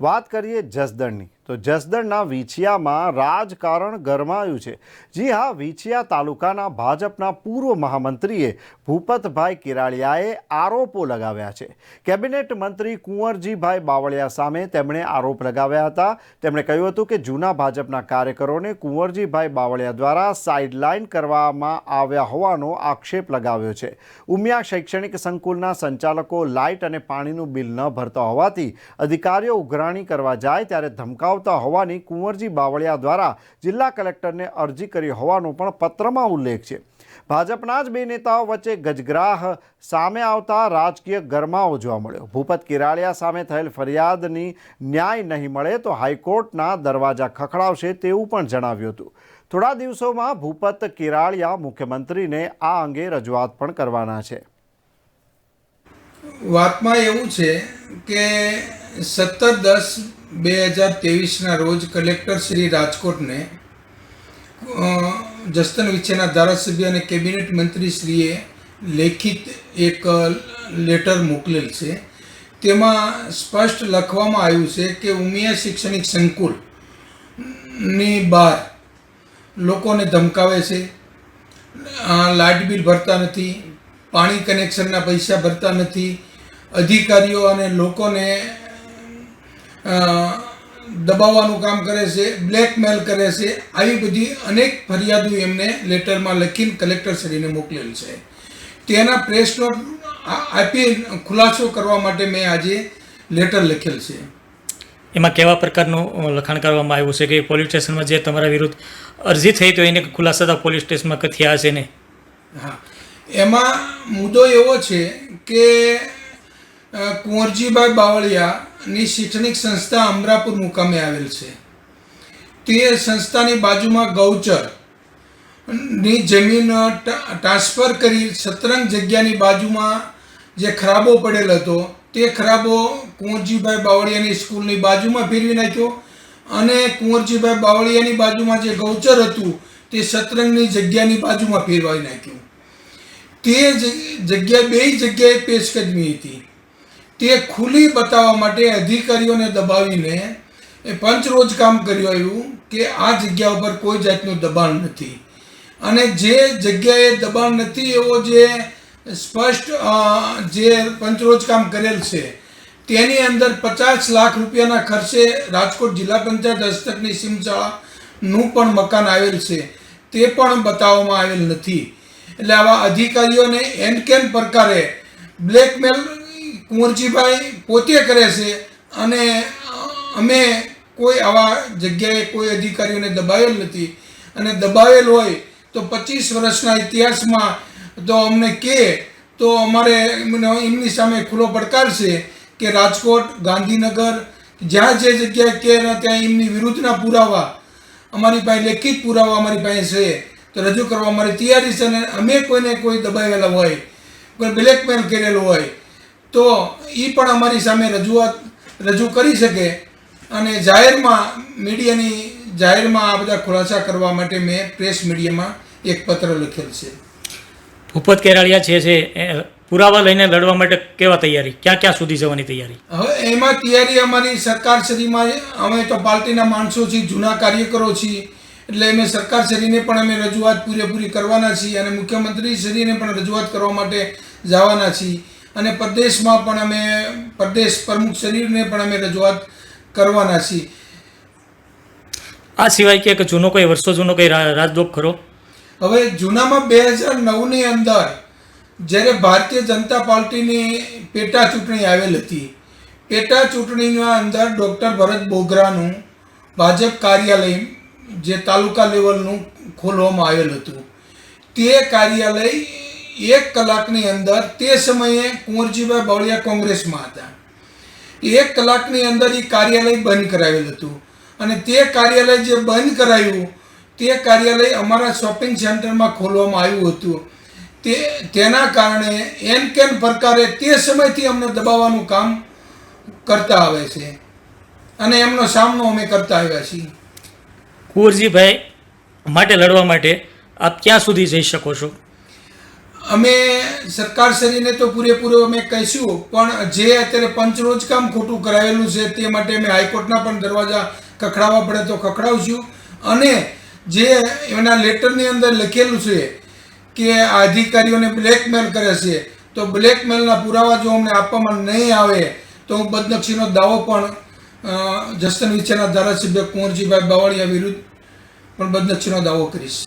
વાત કરીએ જસદણની. તો જસદણના વીછિયામાં રાજકારણ ગરમાયું છે. જી હા, વીછિયા તાલુકાના ભાજપના પૂર્વ મહામંત્રીએ ભૂપતભાઈ કિરાળિયાએ આરોપો લગાવ્યા છે. કેબિનેટ મંત્રી કુંવરજીભાઈ બાવળિયા સામે તેમણે આરોપ લગાવ્યા હતા. તેમણે કહ્યું હતું કે જૂના ભાજપના કાર્યકરોને કુંવરજીભાઈ બાવળિયા દ્વારા સાઇડલાઇન કરવામાં આવ્યા હોવાનો આક્ષેપ લગાવ્યો છે. ઉમિયા શૈક્ષણિક સંકુલના સંચાલકો લાઇટ અને પાણીનું બિલ ન ભરતા હોવાથી અધિકારીઓ ઉઘરાણી કરવા જાય ત્યારે ધમકાવતા હોવાની કુંવરજી બાવળિયા દ્વારા જિલ્લા કલેક્ટરને અરજી કરી હોવાનો પણ પત્રમાં ઉલ્લેખ છે. ભાજપના જ બે નેતાઓ વચ્ચે ગજગ્રાહ સામે આવતા રાજકીય ગરમાવો જોવા મળ્યો. ભૂપત કિરાળિયા સામે થયેલ ફરિયાદની ન્યાય નહીં મળે તો હાઈકોર્ટના દરવાજા ખખડાવશે તેવું પણ જણાવ્યું હતું. થોડા દિવસોમાં ભૂપત કિરાળિયા મુખ્યમંત્રીને આ અંગે રજૂઆત પણ કરવાના છે. વાતમાં એવું છે કે સત્તર દસ બે હજાર ત્રેવીસના રોજ કલેક્ટર શ્રી રાજકોટને જસ્તન વિચેના ધારાસભ્ય અને કેબિનેટ મંત્રીશ્રીએ લેખિત એક લેટર મોકલેલ છે. તેમાં સ્પષ્ટ લખવામાં આવ્યું છે કે ઉમિયા શૈક્ષણિક સંકુલની બહાર લોકોને ધમકાવે છે લાઇટ બિલ ભરતા નથી પાણી કનેક્શનના પૈસા ભરતા નથી. અધિકારીઓ અને લોકોને દબાવવાનું કામ કરે છે બ્લેકમેલ કરે છે. આવી બધી અનેક ફરિયાદો એમને લેટરમાં લખીને કલેક્ટરશ્રીને મોકલેલ છે. તેના પ્રેસ નોટ આપી ખુલાસો કરવા માટે મેં આજે લેટર લખેલ છે. એમાં કેવા પ્રકારનું લખાણ કરવામાં આવ્યું છે કે પોલીસ સ્ટેશનમાં જે તમારા વિરુદ્ધ અરજી થઈ તો એને ખુલાસા તો પોલીસ સ્ટેશનમાં કથિયા હશે ને? હા. એમાં મુદ્દો એવો છે કે કુંવરજીભાઈ બાવળિયાની શૈક્ષણિક સંસ્થા અમરાપુર મુકામે આવેલ છે. તે સંસ્થાની બાજુમાં ગૌચરની જમીન ટ્રાન્સફર કરી સતરંગ જગ્યાની બાજુમાં જે ખરાબો પડેલ હતો, તે ખરાબો કુંવરજીભાઈ બાવળિયાની સ્કૂલની બાજુમાં ફેરવી નાખ્યો અને કુંવરજીભાઈ બાવળિયાની બાજુમાં જે ગૌચર હતું, તે સતરંગની જગ્યાની બાજુમાં ફેરવાઈ નાખ્યું. તે જગ્યા બે જગ્યાએ પેશકદમી હતી. તે ખુલ્લી બતાવવા માટે અધિકારીઓને દબાવીને એ પંચરોજ કામ કર્યું આવ્યું કે આ જગ્યા ઉપર કોઈ જાતનું દબાણ નથી. અને જે જગ્યાએ દબાણ નથી એવો જે સ્પષ્ટ જે પંચરોજ કામ કરેલ છે, તેની અંદર પચાસ લાખ રૂપિયાના ખર્ચે રાજકોટ જિલ્લા પંચાયત હસ્તકની સિમશાળાનું પણ મકાન આવેલ છે. તે પણ બતાવવામાં આવેલ નથી. એટલે આવા અધિકારીઓને એન કેન પ્રકારે બ્લેકમેલ કુંવરજીભાઈ પોતે કરે છે અને અમે કોઈ આવા જગ્યાએ કોઈ અધિકારીઓને દબાવેલ નથી. અને દબાવેલ હોય તો પચીસ વર્ષના ઇતિહાસમાં તો અમને કહે તો અમારે એમની સામે ખુલ્લો પડકાર છે કે રાજકોટ, ગાંધીનગર, જ્યાં જે જગ્યાએ કે ત્યાં એમની વિરુદ્ધના પુરાવા, અમારી પાસે લેખિત પુરાવા અમારી પાસે છે. તો રજૂ કરવા અમારી તૈયારી છે અને અમે કોઈને કોઈ દબાવેલા હોય કોઈ બ્લેકમેલ કરેલું હોય તો એ પણ અમારી સામે રજૂઆત રજૂ કરી શકે. અને જાહેરમાં મીડિયાની જાહેરમાં આ બધા ખુલાસા કરવા માટે મેં પ્રેસ મીડિયામાં એક પત્ર લખેલ છે. ભૂપત કેરાળિયા છે છે એ પુરાવા લઈને લડવા માટે કેવા તૈયારી? ક્યાં ક્યાં સુધી જવાની તૈયારી? હવે એમાં તૈયારી અમારી સરકારશ્રીમાં અમે તો પાર્ટીના માણસો છીએ જૂના કાર્યકરો છીએ એટલે અમે સરકારશ્રીને પણ અમે રજૂઆત પૂરેપૂરી કરવાના છીએ અને મુખ્યમંત્રીશ્રીને પણ રજૂઆત કરવા માટે જવાના છીએ. અને પ્રદેશમાં પણ અમે પ્રદેશ પ્રમુખ શરીરને પણ અમે રજૂઆત કરવાના છીએ. આ સિવાય કે જૂનો કોઈ વર્ષો જૂનો કોઈ રા- રાજદ્રોહ ખરો? હવે જૂનામાં બે હજાર નવની અંદર જ્યારે ભારતીય જનતા પાર્ટીની પેટા ચૂંટણી આવેલ હતી પેટા ચૂંટણીના અંદર ડૉક્ટર ભરત બોગરાનું ભાજપ કાર્યાલય જે તાલુકા લેવલનું ખોલવામાં આવેલ હતું. તે કાર્યાલય એક કલાકની અંદર તે સમયે કુંવરજીભાઈ બાવળિયા કોંગ્રેસમાં હતા. એક કલાકની અંદર એ કાર્યાલય બંધ કરાવેલ હતું. અને તે કાર્યાલય જે બંધ કરાયું, તે કાર્યાલય અમારા શોપિંગ સેન્ટરમાં ખોલવામાં આવ્યું હતું. તે, તેના કારણે એન કેન પ્રકારે તે સમયથી અમને દબાવવાનું કામ કરતા આવે છે. અને એમનો સામનો અમે કરતા આવ્યા છીએ. કુંવરજીભાઈ માટે લડવા માટે આપ ક્યાં સુધી જઈ શકો છો? અમે સરકારશ્રીને તો પૂરેપૂરો અમે કહીશું, પણ જે અત્યારે પંચરોજ કામ ખોટું કરાયેલું છે તે માટે અમે હાઈકોર્ટના પણ દરવાજા ખખડાવવા પડે તો ખખડાવશું. અને જે એના લેટરની અંદર લખેલું છે કે અધિકારીઓને બ્લેકમેલ કરે છે, તો બ્લેકમેલના પુરાવા જો અમને આપવામાં નહીં આવે, તો હું બદનક્ષીનો દાવો પણ જસદણ વિચારના ધારાસભ્ય કુંવરજીભાઈ બાવળિયા વિરુદ્ધ પણ બદનક્ષીનો દાવો કરીશ.